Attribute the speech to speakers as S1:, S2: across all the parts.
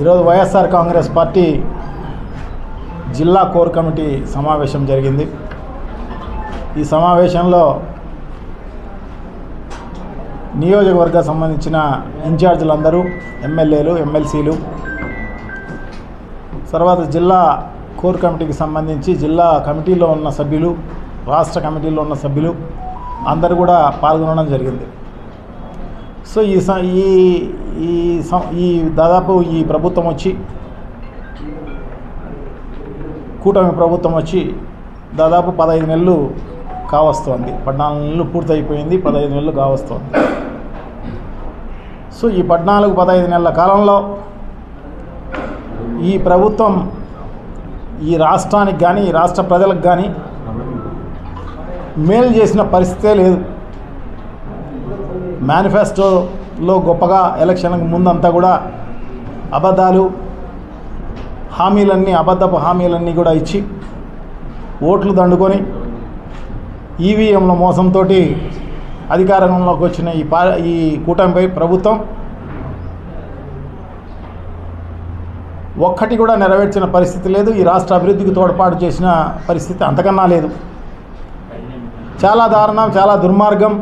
S1: ఈరోజు YSR Congress party జిల్లా core committee సమావేశం జరిగింది. ఈ సమావేశంలో నియోజకవర్గ సంబంధించిన ఇన్ఛార్జీలందరూ ఎమ్మెల్యేలు ఎమ్మెల్సీలు తర్వాత జిల్లా కోర్ కమిటీకి సంబంధించి జిల్లా కమిటీలో ఉన్న సభ్యులు రాష్ట్ర కమిటీలో ఉన్న సభ్యులు అందరూ కూడా పాల్గొనడం జరిగింది. సో ఈ స ఈ ఈ సం- ఈ దాదాపు ఈ ప్రభుత్వం వచ్చి కూటమి ప్రభుత్వం వచ్చి దాదాపు పదహైదు నెలలు కావస్తోంది. పద్నాలుగు నెలలు పూర్తయిపోయింది పదహైదు నెలలు కావస్తోంది. సో ఈ పద్నాలుగు పదహైదు నెలల కాలంలో ఈ ప్రభుత్వం ఈ రాష్ట్రానికి కానీ ఈ రాష్ట్ర ప్రజలకు కానీ మేలు చేసిన పరిస్థితే లేదు. మేనిఫెస్టోలో గొప్పగా ఎలక్షన్కి ముందంతా కూడా అబద్ధాలు హామీలన్నీ అబద్ధపు హామీలన్నీ కూడా ఇచ్చి ఓట్లు దండుకొని ఈవీఎంల మోసంతో అధికారంలోకి వచ్చిన ఈ పా ఈ కూటమిపై ప్రభుత్వం ఒక్కటి కూడా నెరవేర్చిన పరిస్థితి లేదు. ఈ రాష్ట్ర అభివృద్ధికి తోడ్పాటు చేసిన పరిస్థితి అంతకన్నా లేదు. చాలా దారుణం చాలా దుర్మార్గం.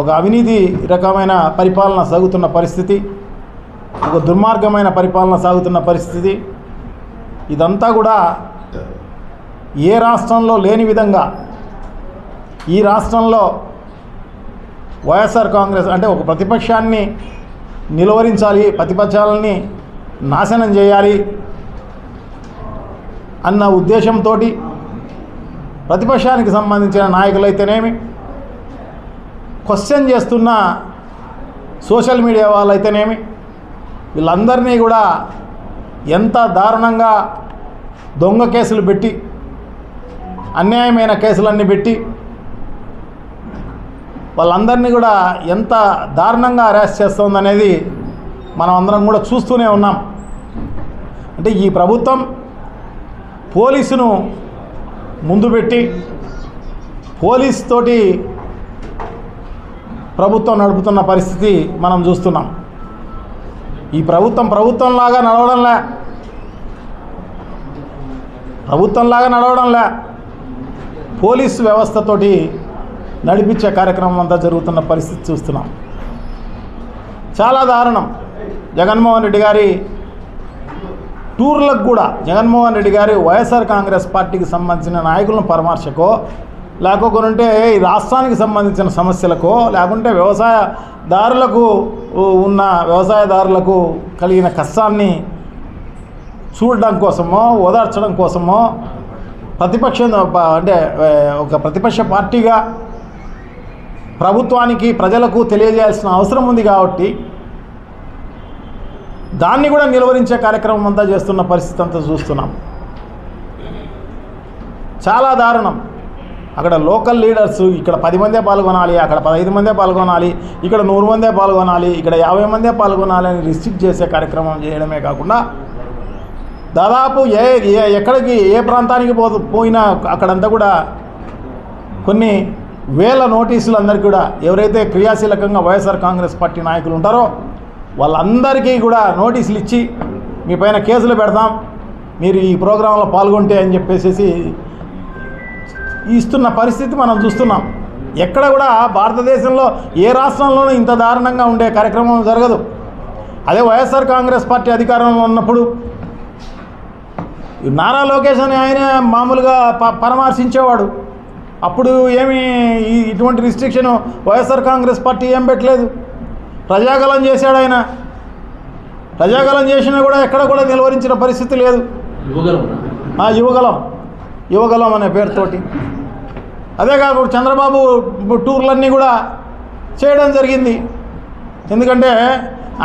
S1: ఒక అవినీతి రకమైన పరిపాలన సాగుతున్న పరిస్థితి ఒక దుర్మార్గమైన పరిపాలన సాగుతున్న పరిస్థితి. ఇదంతా కూడా ఏ రాష్ట్రంలో లేని విధంగా ఈ రాష్ట్రంలో వైఎస్ఆర్ కాంగ్రెస్ అంటే ఒక ప్రతిపక్షాన్ని నిలువరించాలి ప్రతిపక్షాలని నాశనం చేయాలి అన్న ఉద్దేశంతో ప్రతిపక్షానికి సంబంధించిన నాయకులైతేనేమి క్వశ్చన్ చేస్తున్న సోషల్ మీడియా వాళ్ళైతేనేమి? వీళ్ళందరినీ కూడా ఎంత దారుణంగా దొంగ కేసులు పెట్టి అన్యాయమైన కేసులన్నీ పెట్టి వాళ్ళందరినీ కూడా ఎంత దారుణంగా అరెస్ట్ చేస్తుందనేది మనం అందరం కూడా చూస్తూనే ఉన్నాం. అంటే ఈ ప్రభుత్వం పోలీసును ముందు పెట్టి పోలీస్ తోటి ప్రభుత్వం నడుపుతున్న పరిస్థితి మనం చూస్తున్నాం. ఈ ప్రభుత్వం ప్రభుత్వంలాగా నడవడంలే ప్రభుత్వంలాగా నడవడంలే పోలీసు వ్యవస్థతోటి నడిపించే కార్యక్రమం అంతా జరుగుతున్న పరిస్థితి చూస్తున్నాం. చాలా దారుణం. జగన్మోహన్ రెడ్డి గారి టూర్లకు కూడా జగన్మోహన్ రెడ్డి గారి వైఎస్ఆర్ కాంగ్రెస్ పార్టీకి సంబంధించిన నాయకులను పరామర్శకో లేకపోతే ఈ రాష్ట్రానికి సంబంధించిన సమస్యలకో లేకుంటే వ్యవసాయదారులకు ఉన్న వ్యవసాయదారులకు కలిగిన కష్టాన్ని చూడడం కోసమో ఓదార్చడం కోసమో ప్రతిపక్షం అంటే ఒక ప్రతిపక్ష పార్టీగా ప్రభుత్వానికి ప్రజలకు తెలియజేయాల్సిన అవసరం ఉంది కాబట్టి దాన్ని కూడా నిలువరించే కార్యక్రమం అంతా చేస్తున్న పరిస్థితి అంతా చూస్తున్నాం. చాలా దారుణం. అక్కడ లోకల్ లీడర్స్ ఇక్కడ పది మందే పాల్గొనాలి అక్కడ పదహైదు మందే పాల్గొనాలి ఇక్కడ నూరు మందే పాల్గొనాలి ఇక్కడ యాభై మందే పాల్గొనాలి అని రిస్ట్రిక్ట్ చేసే కార్యక్రమం చేయడమే కాకుండా దాదాపు ఏ ఏ- ఎక్కడికి ఏ ప్రాంతానికి పో పోయినా అక్కడంతా కూడా కొన్ని వేల నోటీసులు అందరికీ కూడా ఎవరైతే క్రియాశీలకంగా వైఎస్ఆర్ కాంగ్రెస్ పార్టీ నాయకులు ఉంటారో వాళ్ళందరికీ కూడా నోటీసులు ఇచ్చి మీ పైన కేసులు పెడతాం మీరు ఈ ప్రోగ్రాంలో పాల్గొంటే అని చెప్పేసి ఇస్తున్న పరిస్థితి మనం చూస్తున్నాం. ఎక్కడ కూడా భారతదేశంలో ఏ రాష్ట్రంలోనూ ఇంత దారుణంగా ఉండే కార్యక్రమం జరగదు. అదే వైఎస్ఆర్ కాంగ్రెస్ పార్టీ అధికారంలో ఉన్నప్పుడు నారా లోకేష్ అని ఆయన మామూలుగా ప పరామర్శించేవాడు. అప్పుడు ఏమి ఇటువంటి రిస్ట్రిక్షన్ వైఎస్ఆర్ కాంగ్రెస్ పార్టీ ఏం పెట్టలేదు. ప్రజాగలం చేశాడు ఆయన. ప్రజాగలం చేసినా కూడా ఎక్కడ కూడా నిలువరించిన పరిస్థితి లేదు. యువగలం యువగలం అనే పేరుతోటి. అదే కాకుండా చంద్రబాబు టూర్లన్నీ కూడా చేయడం జరిగింది. ఎందుకంటే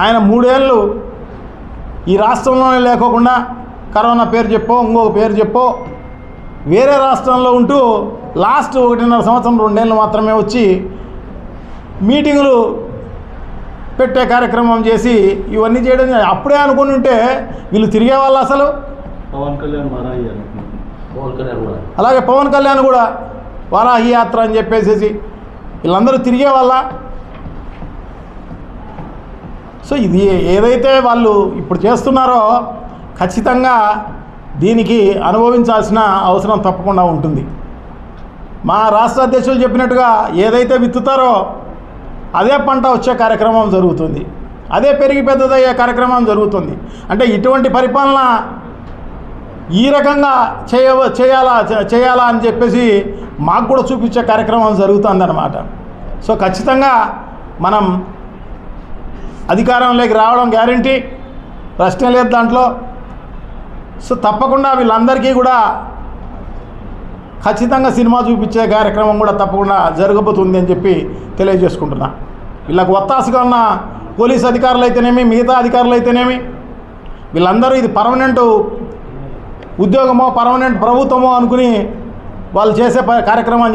S1: ఆయన మూడేళ్ళు ఈ రాష్ట్రంలోనే లేకోకుండా కరోనా పేరు చెప్పో ఇంకొక పేరు చెప్పో వేరే రాష్ట్రంలో ఉంటూ లాస్ట్ ఒకటిన్నర సంవత్సరం రెండేళ్ళు మాత్రమే వచ్చి మీటింగులు పెట్టే కార్యక్రమం చేసి ఇవన్నీ చేయడం అప్పుడే అనుకుని ఉంటే వీళ్ళు తిరిగే వాళ్ళు అసలు.
S2: పవన్ కళ్యాణ్ మారాయి
S3: పవన్ కళ్యాణ్ కూడా
S1: అలాగే పవన్ కళ్యాణ్ కూడా వారాహి యాత్ర అని చెప్పేసేసి వీళ్ళందరూ తిరిగే వాళ్ళ. సో ఇది ఏదైతే వాళ్ళు ఇప్పుడు చేస్తున్నారో ఖచ్చితంగా దీనికి అనుభవించాల్సిన అవసరం తప్పకుండా ఉంటుంది. మా రాష్ట్ర అధ్యక్షులు చెప్పినట్టుగా ఏదైతే విత్తుతారో అదే పంట వచ్చే కార్యక్రమం జరుగుతుంది. అదే పెరిగి పెద్దదయ్యే కార్యక్రమం జరుగుతుంది. అంటే ఇటువంటి పరిపాలన ఈ రకంగా చేయ చేయాలా చేయాలా అని చెప్పేసి మాకు కూడా చూపించే కార్యక్రమం జరుగుతుందన్నమాట. సో ఖచ్చితంగా మనం అధికారంలోకి రావడం గ్యారంటీ. ప్రశ్న లేదు దాంట్లో. సో తప్పకుండా వీళ్ళందరికీ కూడా ఖచ్చితంగా సినిమా చూపించే కార్యక్రమం కూడా తప్పకుండా జరగబోతుంది అని చెప్పి తెలియజేసుకుంటున్నా. వీళ్ళకు ఒత్తాసుగా ఉన్న పోలీస్ అధికారులు అయితేనేమి మిగతా అధికారులు అయితేనేమి వీళ్ళందరూ ఇది పర్మనెంట్ ఉద్యోగమో పర్మనెంట్ ప్రభుత్వమో అనుకుని వాళ్ళు చేసే ప- కార్యక్రమం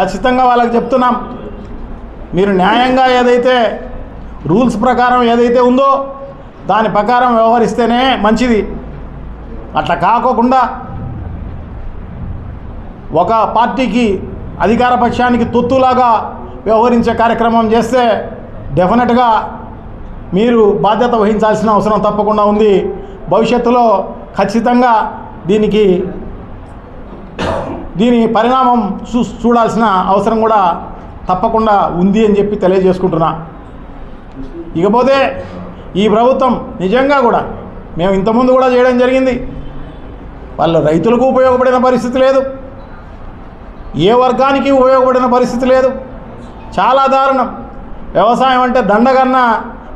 S1: ఖచ్చితంగా వాళ్ళకి చెప్తున్నాం. మీరు న్యాయంగా ఏదైతే రూల్స్ ప్రకారం ఏదైతే ఉందో దాని ప్రకారం వ్యవహరిస్తేనే మంచిది. అట్లా కాకోకుండా ఒక పార్టీకి అధికార పక్షానికి తొత్తులాగా వ్యవహరించే కార్యక్రమం చేస్తే డెఫినెట్గా మీరు బాధ్యత వహించాల్సిన అవసరం తప్పకుండా ఉంది. భవిష్యత్తులో ఖచ్చితంగా దీనికి దీని పరిణామం చూ చూడాల్సిన అవసరం కూడా తప్పకుండా ఉంది అని చెప్పి తెలియజేసుకుంటున్నా. ఇకపోతే ఈ ప్రభుత్వం నిజంగా కూడా మేము ఇంతకుముందు కూడా చేయడం జరిగింది. వాళ్ళ రైతులకు ఉపయోగపడిన పరిస్థితి లేదు. ఏ వర్గానికి ఉపయోగపడిన పరిస్థితి లేదు. చాలా దారుణం. వ్యవసాయం అంటే దండగన్న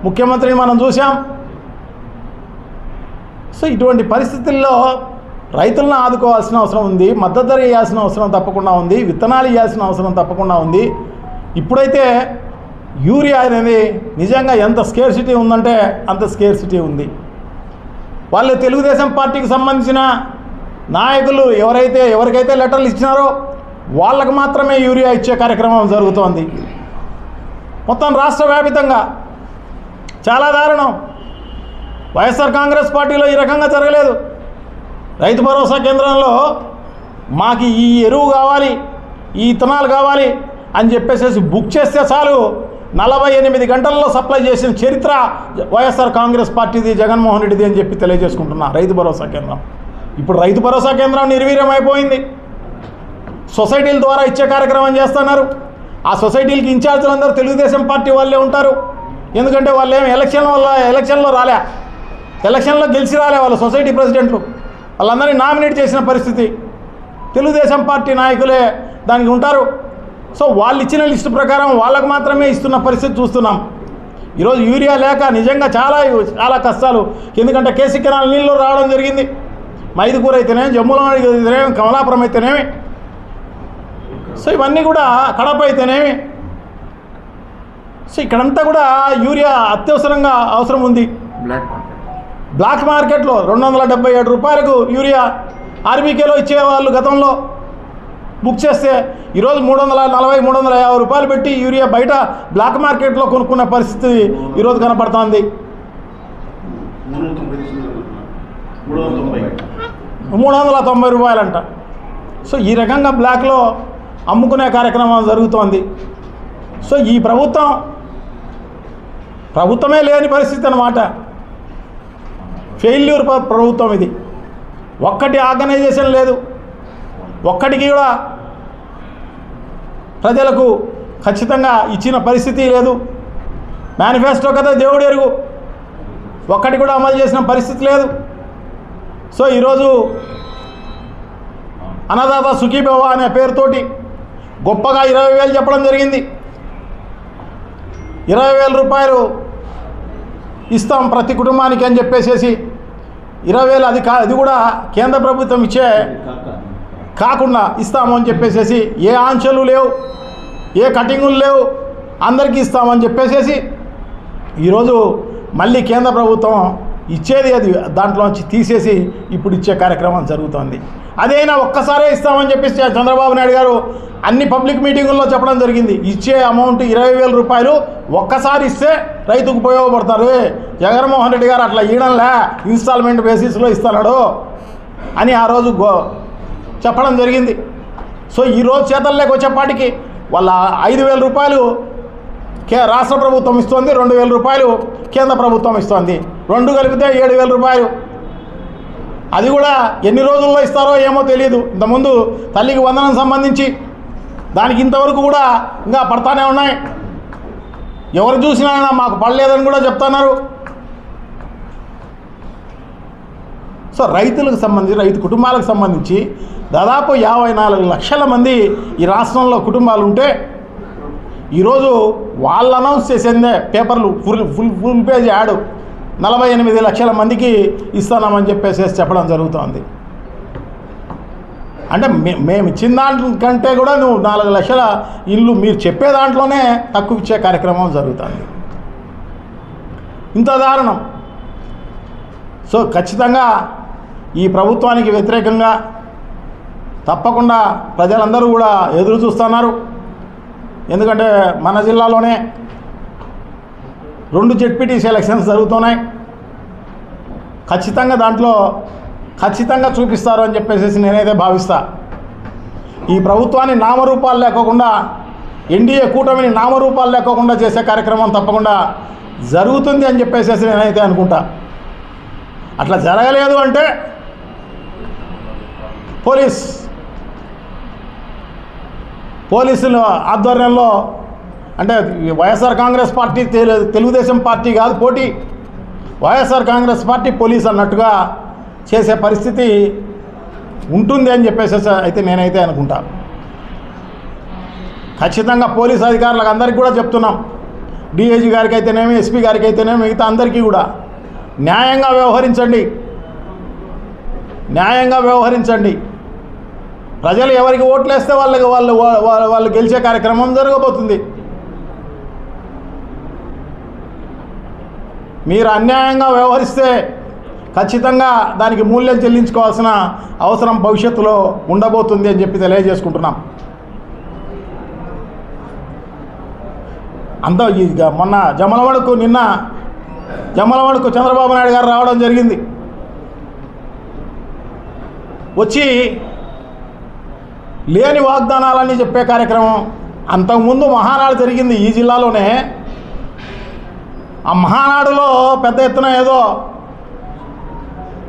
S1: ముఖ్యమంత్రిని మనం చూసాం సో ఇటువంటి పరిస్థితుల్లో రైతులను ఆదుకోవాల్సిన అవసరం ఉంది మద్దతు ధర ఇవ్వాల్సిన అవసరం తప్పకుండా ఉంది విత్తనాలు ఇవ్వాల్సిన అవసరం తప్పకుండా ఉంది. ఇప్పుడైతే యూరియా అనేది నిజంగా ఎంత స్కేర్సిటీ ఉందంటే అంత స్కేర్సిటీ ఉంది. వాళ్ళు తెలుగుదేశం పార్టీకి సంబంధించిన నాయకులు ఎవరైతే ఎవరికైతే లెటర్లు ఇచ్చినారో వాళ్ళకు మాత్రమే యూరియా ఇచ్చే కార్యక్రమం జరుగుతోంది. మొత్తం రాష్ట్ర వ్యాపితంగా చాలా దారుణం. వైఎస్ఆర్ కాంగ్రెస్ పార్టీలో ఈ రకంగా జరగలేదు. రైతు భరోసా కేంద్రంలో మాకు ఈ ఎరువు కావాలి ఈ ఇత్తనాలు కావాలి అని చెప్పేసి బుక్ చేస్తే చాలు. నలభై ఎనిమిది గంటల్లో సప్లై చేసిన చరిత్ర వైఎస్ఆర్ కాంగ్రెస్ పార్టీది జగన్మోహన్ రెడ్డిది అని చెప్పి తెలియజేసుకుంటున్నా రైతు భరోసా కేంద్రం. ఇప్పుడు రైతు భరోసా కేంద్రం నిర్వీర్యం అయిపోయింది. సొసైటీల ద్వారా ఇచ్చే కార్యక్రమం చేస్తున్నారు. ఆ సొసైటీలకి ఇన్ఛార్జీలు అందరూ తెలుగుదేశం పార్టీ వాళ్ళే ఉంటారు. ఎందుకంటే వాళ్ళు ఏమి ఎలక్షన్ వల్ల ఎలక్షన్లో రాలే. ఎలక్షన్లో గెలిచి రాలే వాళ్ళు సొసైటీ ప్రెసిడెంట్లు. వాళ్ళందరినీ నామినేట్ చేసిన పరిస్థితి. తెలుగుదేశం పార్టీ నాయకులే దానికి ఉంటారు. సో వాళ్ళు ఇచ్చిన లిస్టు ప్రకారం వాళ్ళకు మాత్రమే ఇస్తున్న పరిస్థితి చూస్తున్నాం. ఈరోజు యూరియా లేక నిజంగా చాలా చాలా కష్టాలు. ఎందుకంటే కేసీ కెనాల్ నీళ్ళు రావడం జరిగింది. మైదుకూర అయితేనేమి జమ్ములో అయితేనేమి కమలాపురం అయితేనేమి సో ఇవన్నీ కూడా కడప అయితేనేమి సో ఇక్కడంతా కూడా యూరియా అత్యవసరంగా అవసరం ఉంది.
S3: బ్లాక్ మార్కెట్
S1: బ్లాక్ మార్కెట్లో రెండు వందల డెబ్బై ఏడు రూపాయలకు యూరియా ఆర్బీకేలో ఇచ్చేవాళ్ళు గతంలో బుక్ చేస్తే ఈరోజు మూడు వందల నలభై మూడు వందల యాభై రూపాయలు పెట్టి యూరియా బయట బ్లాక్ మార్కెట్లో కొనుక్కునే పరిస్థితి ఈరోజు కనపడుతోంది.
S2: మూడు వందల తొంభై మూడు వందల తొంభై
S1: రూపాయలంట. సో ఈ రకంగా బ్లాక్లో అమ్ముకునే కార్యక్రమం జరుగుతోంది. సో ఈ ప్రభుత్వం ప్రభుత్వమే లేని పరిస్థితి అన్నమాట. ఫెయిల్యూర్ ప్రభుత్వం ఇది. ఒక్కటి ఆర్గనైజేషన్ లేదు. ఒక్కటికి కూడా ప్రజలకు ఖచ్చితంగా ఇచ్చిన పరిస్థితి లేదు. మేనిఫెస్టో కదా దేవుడు ఎరుగు. ఒక్కటి కూడా అమలు చేసిన పరిస్థితి లేదు. సో ఈరోజు అన్నదాత సుఖీభవ అనే పేరుతోటి గొప్పగా ఇరవై వేలు చెప్పడం జరిగింది. ఇరవై వేల రూపాయలు ఇస్తాం ప్రతి కుటుంబానికి అని చెప్పేసేసి ఇరవై వేలు అది కా అది కూడా కేంద్ర ప్రభుత్వం ఇచ్చే కాకుండా ఇస్తాము అని చెప్పేసేసి ఏ ఆంక్షలు లేవు ఏ కటింగులు లేవు అందరికీ ఇస్తామని చెప్పేసేసి ఈరోజు మళ్ళీ కేంద్ర ప్రభుత్వం ఇచ్చేది అది దాంట్లోంచి తీసేసి ఇప్పుడు ఇచ్చే కార్యక్రమం జరుగుతోంది. అదైనా ఒక్కసారే ఇస్తామని చెప్పేసి చంద్రబాబు నాయుడు గారు అన్ని పబ్లిక్ మీటింగుల్లో చెప్పడం జరిగింది. ఇచ్చే అమౌంట్ ఇరవై వేల రూపాయలు ఒక్కసారి ఇస్తే రైతుకు ఉపయోగపడతారు. జగన్మోహన్ రెడ్డి గారు అట్లా ఇయడంలే ఇన్స్టాల్మెంట్ బేసిస్లో ఇస్తున్నాడు అని ఆ రోజు గో చెప్పడం జరిగింది. సో ఈరోజు చేతల్లోకి వచ్చేపాటికి వాళ్ళ ఐదు వేల రూపాయలు కే రాష్ట్ర ప్రభుత్వం ఇస్తోంది రెండు వేల రూపాయలు కేంద్ర ప్రభుత్వం ఇస్తోంది. రెండు కలిపితే ఏడు వేల రూపాయలు. అది కూడా ఎన్ని రోజుల్లో ఇస్తారో ఏమో తెలియదు ఇంతకుముందు తల్లికి వందనం సంబంధించి దానికి ఇంతవరకు కూడా ఇంకా పడతానే ఉన్నాయి. ఎవరు చూసినా మాకు పడలేదని కూడా చెప్తున్నారు. సో రైతులకు సంబంధించి రైతు కుటుంబాలకు సంబంధించి దాదాపు యాభై నాలుగు లక్షల మంది ఈ రాష్ట్రంలో కుటుంబాలు ఉంటే ఈరోజు వాళ్ళు అనౌన్స్ చేసిందే పేపర్లు full full full page ad. నలభై ఎనిమిది లక్షల మందికి ఇస్తున్నామని చెప్పేసి చెప్పడం జరుగుతోంది. అంటే మే మేము ఇచ్చిన దాంట్కంటే కూడా నువ్వు నాలుగు లక్షల ఇల్లు మీరు చెప్పే దాంట్లోనే తక్కువ ఇచ్చే కార్యక్రమం జరుగుతుంది. ఇంత దారుణం. సో ఖచ్చితంగా ఈ ప్రభుత్వానికి వ్యతిరేకంగా తప్పకుండా ప్రజలందరూ కూడా ఎదురు చూస్తున్నారు. ఎందుకంటే మన జిల్లాలోనే రెండు జెడ్పీటీసీ ఎలక్షన్స్ జరుగుతున్నాయి. ఖచ్చితంగా దాంట్లో ఖచ్చితంగా చూపిస్తారు అని చెప్పేసి నేనైతే భావిస్తా. ఈ ప్రభుత్వాన్ని నామరూపాలు లేకోకుండా ఎన్డీఏ కూటమిని నామరూపాలు లేకోకుండా చేసే కార్యక్రమం తప్పకుండా జరుగుతుంది అని చెప్పేసి నేనైతే అనుకుంటా. అట్లా జరగలేదు అంటే పోలీస్ పోలీసుల ఆధ్వర్యంలో అంటే వైఎస్ఆర్ కాంగ్రెస్ పార్టీ తెలు- తెలుగుదేశం పార్టీ కాదు పోటీ. వైఎస్ఆర్ కాంగ్రెస్ పార్టీ పోలీస్ అన్నట్టుగా చేసే పరిస్థితి ఉంటుంది అని చెప్పేసి అయితే నేనైతే అనుకుంటా. ఖచ్చితంగా పోలీస్ అధికారులకు అందరికీ కూడా చెప్తున్నాం. డిఐజీ గారికి అయితేనేమి ఎస్పీ గారికి అయితేనేమి మిగతా అందరికీ కూడా. న్యాయంగా వ్యవహరించండి. న్యాయంగా వ్యవహరించండి. ప్రజలు ఎవరికి ఓట్లు వేస్తే వాళ్ళకి వాళ్ళు వాళ్ళు వాళ్ళు గెలిచే కార్యక్రమం జరగబోతుంది. మీరు అన్యాయంగా వ్యవహరిస్తే ఖచ్చితంగా దానికి మూల్యం చెల్లించుకోవాల్సిన అవసరం భవిష్యత్తులో ఉండబోతుంది అని చెప్పి తెలియజేసుకుంటున్నాం. అంత ఈ మొన్న జమలవాడకు నిన్న జమలవాడకు చంద్రబాబు నాయుడు గారు రావడం జరిగింది. వచ్చి లేని వాగ్దానాలన్నీ చెప్పే కార్యక్రమం అంతకుముందు మహానాడు జరిగింది ఈ జిల్లాలోనే. ఆ మహానాడులో పెద్ద ఎత్తున ఏదో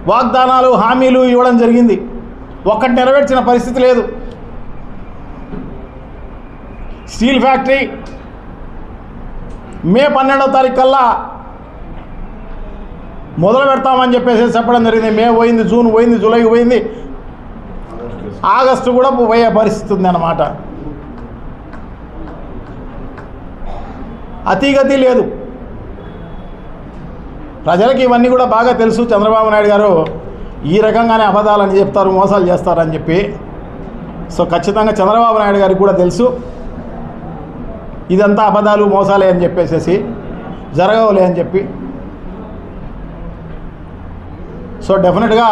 S1: వాగ్దానాలు హామీలు ఇవ్వడం జరిగింది. ఒక్కటి నెరవేర్చిన పరిస్థితి లేదు. స్టీల్ ఫ్యాక్టరీ మే పన్నెండవ తారీఖు కల్లా మొదలు పెడతామని చెప్పేసి చెప్పడం జరిగింది. మే పోయింది జూన్ పోయింది జూలై పోయింది. ఆగస్టు కూడా పోయే పరిస్థితి ఉంది అన్నమాట అతిగతి లేదు. ప్రజలకి ఇవన్నీ కూడా బాగా తెలుసు. చంద్రబాబు నాయుడు గారు ఈ రకంగానే అబద్ధాలని చెప్తారు మోసాలు చేస్తారని చెప్పి. సో ఖచ్చితంగా చంద్రబాబు నాయుడు గారికి కూడా తెలుసు. ఇదంతా అబద్ధాలు మోసాలే అని చెప్పేసేసి జరగవులే అని చెప్పి. సో డెఫినెట్గా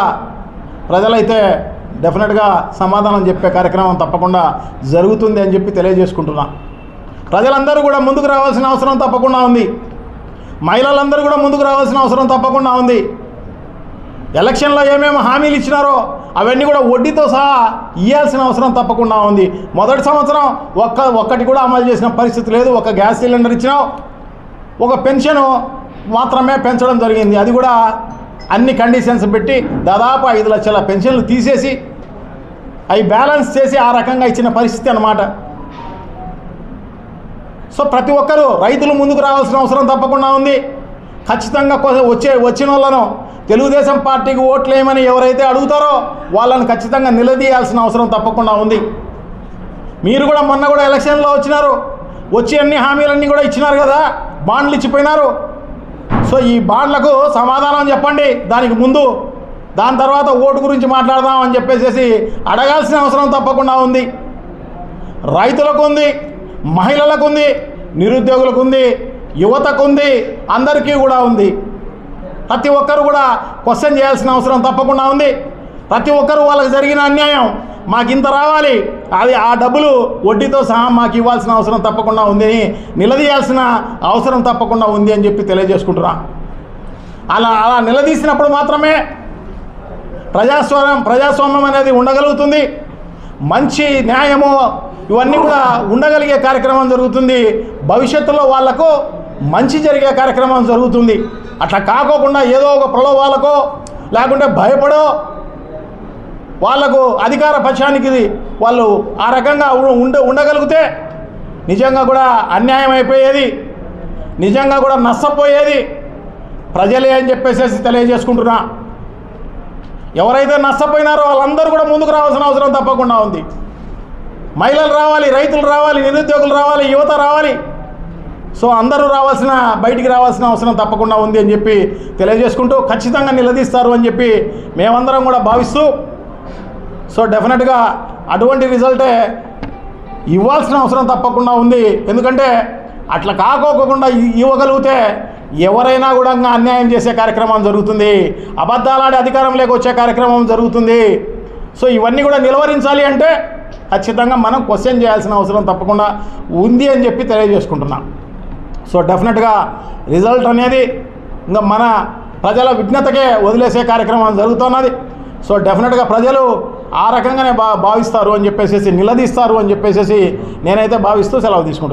S1: ప్రజలైతే డెఫినెట్గా సమాధానం చెప్పే కార్యక్రమం తప్పకుండా జరుగుతుంది అని చెప్పి తెలియజేసుకుంటున్నా. ప్రజలందరూ కూడా ముందుకు రావాల్సిన అవసరం తప్పకుండా ఉంది. మహిళలందరూ కూడా ముందుకు రావాల్సిన అవసరం తప్పకుండా ఉంది. ఎలక్షన్లో ఏమేమి హామీలు ఇచ్చినారో అవన్నీ కూడా వడ్డీతో సహా ఇవ్వాల్సిన అవసరం తప్పకుండా ఉంది. మొదటి సంవత్సరం ఒక్క ఒక్కటి కూడా అమలు చేసిన పరిస్థితి లేదు. ఒక గ్యాస్ సిలిండర్ ఇచ్చినావు ఒక పెన్షన్ మాత్రమే పెంచడం జరిగింది. అది కూడా అన్ని కండిషన్స్ పెట్టి దాదాపు ఐదు లక్షల పెన్షన్లు తీసేసి అవి బ్యాలెన్స్ చేసి ఆ రకంగా ఇచ్చిన పరిస్థితి అన్నమాట. సో ప్రతి ఒక్కరూ రైతులు ముందుకు రావాల్సిన అవసరం తప్పకుండా ఉంది. ఖచ్చితంగా వచ్చే వచ్చిన వాళ్ళను తెలుగుదేశం పార్టీకి ఓట్లేయమని ఎవరైతే అడుగుతారో వాళ్ళని ఖచ్చితంగా నిలదీయాల్సిన అవసరం తప్పకుండా ఉంది. మీరు కూడా మొన్న కూడా ఎలక్షన్లో వచ్చినారు. వచ్చి అన్ని హామీలన్నీ కూడా ఇచ్చినారు కదా. బాండ్లు ఇచ్చిపోయినారు. సో ఈ బాండ్లకు సమాధానం చెప్పండి. దానికి ముందు దాని తర్వాత ఓటు గురించి మాట్లాడదాం అని చెప్పేసి అడగాల్సిన అవసరం తప్పకుండా ఉంది. రైతులకు ఉంది. మహిళలకు ఉంది నిరుద్యోగులకు ఉంది యువతకు ఉంది అందరికీ కూడా ఉంది. ప్రతి ఒక్కరు కూడా క్వశ్చన్ చేయాల్సిన అవసరం తప్పకుండా ఉంది. ప్రతి ఒక్కరు వాళ్ళకి జరిగిన అన్యాయం మాకు ఇంత రావాలి. అది ఆ డబ్బులు వడ్డీతో సహా మాకు ఇవ్వాల్సిన అవసరం తప్పకుండా ఉంది అని నిలదీయాల్సిన అవసరం తప్పకుండా ఉంది అని చెప్పి తెలియజేసుకుంటున్నా. అలా అలా నిలదీసినప్పుడు మాత్రమే ప్రజాస్వామ్యం ప్రజాస్వామ్యం అనేది ఉండగలుగుతుంది. మంచి న్యాయము ఇవన్నీ కూడా ఉండగలిగే కార్యక్రమం జరుగుతుంది. భవిష్యత్తులో వాళ్ళకు మంచి జరిగే కార్యక్రమం జరుగుతుంది. అట్లా కాకోకుండా ఏదో ఒక ప్రలోభాలకో లేకుంటే భయపడో వాళ్ళకు అధికార పక్షానికి వాళ్ళు ఆ రకంగా ఉండ ఉండగలిగితే నిజంగా కూడా అన్యాయం అయిపోయేది. నిజంగా కూడా నష్టపోయేది. ప్రజలే అని చెప్పేసి తెలియజేసుకుంటున్నా. ఎవరైతే నష్టపోయినారో వాళ్ళందరూ కూడా ముందుకు రావాల్సిన అవసరం తప్పకుండా ఉంది. మహిళలు రావాలి రైతులు రావాలి నిరుద్యోగులు రావాలి యువత రావాలి. సో అందరూ రావాల్సిన బయటికి రావాల్సిన అవసరం తప్పకుండా ఉంది అని చెప్పి తెలియజేసుకుంటూ ఖచ్చితంగా నిలదీస్తారు అని చెప్పి మేమందరం కూడా భావిస్తూ సో డెఫినెట్గా అటువంటి రిజల్టే ఇవ్వాల్సిన అవసరం తప్పకుండా ఉంది. ఎందుకంటే అట్లా కాకోకుండా ఇవ్వగలిగితే ఎవరైనా కూడా అన్యాయం చేసే కార్యక్రమం జరుగుతుంది. అబద్ధాలాడే అధికారం వచ్చే కార్యక్రమం జరుగుతుంది. సో ఇవన్నీ కూడా నిలవరించాలి అంటే ఖచ్చితంగా మనం క్వశ్చన్ చేయాల్సిన అవసరం తప్పకుండా ఉంది అని చెప్పి తెలియజేసుకుంటున్నాం. సో డెఫినెట్గా రిజల్ట్ అనేది ఇంకా మన ప్రజల విఘ్నతకే వదిలేసే కార్యక్రమం జరుగుతున్నది. సో డెఫినెట్గా ప్రజలు ఆ రకంగానే బా భావిస్తారు అని చెప్పేసి నిలదీస్తారు అని చెప్పేసి నేనైతే భావిస్తూ సెలవు తీసుకుంటున్నాను.